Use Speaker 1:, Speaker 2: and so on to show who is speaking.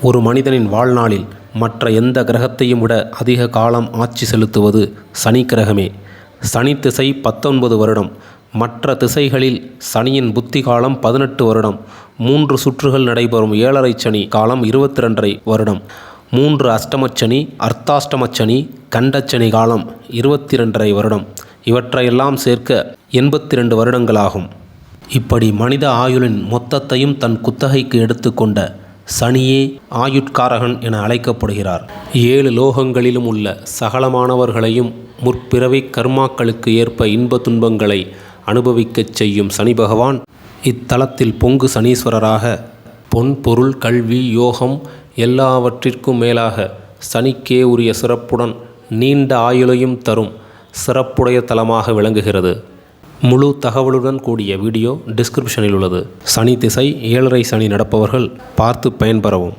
Speaker 1: ஒரு மனிதனின் வாழ்நாளில் மற்ற எந்த கிரகத்தையும் விட அதிக காலம் ஆட்சி செலுத்துவது சனி கிரகமே. சனி திசை பத்தொன்பது வருடம். மற்ற திசைகளில் சனியின் புத்தி காலம் பதினெட்டு வருடம். மூன்று சுற்றுகள் நடைபெறும் ஏழரை சனி காலம் இருபத்தி ரெண்டரை வருடம். மூன்று அஷ்டமச்சனி அர்த்தாஷ்டமச்சனி கண்டச்சனி காலம் இருபத்தி ரெண்டரை வருடம். இவற்றையெல்லாம் சேர்க்க எண்பத்தி ரெண்டு வருடங்களாகும். இப்படி மனித ஆயுளின் மொத்தத்தையும் தன் குத்தகைக்கு எடுத்துக்கொண்ட சனியே ஆயுட்காரகன் என அழைக்கப்படுகிறார். ஏழு லோகங்களிலும் உள்ள சகலமானவர்களையும் முற்பிறவி கர்மாக்களுக்கு ஏற்ப இன்ப துன்பங்களை அனுபவிக்கச் செய்யும் சனி பகவான் இத்தலத்தில் பொங்கு சனீஸ்வரராக பொன் பொருள் கல்வி யோகம் எல்லாவற்றிற்கும் மேலாக சனிக்கே உரிய சிறப்புடன் நீண்ட ஆயுளையும் தரும் சிறப்புடைய தலமாக விளங்குகிறது. முழு தகவலுடன் கூடிய வீடியோ டிஸ்கிரிப்ஷனில் உள்ளது. சனி திசை ஏழரை சனி நடப்பவர்கள் பார்த்து பயன்பெறவும்.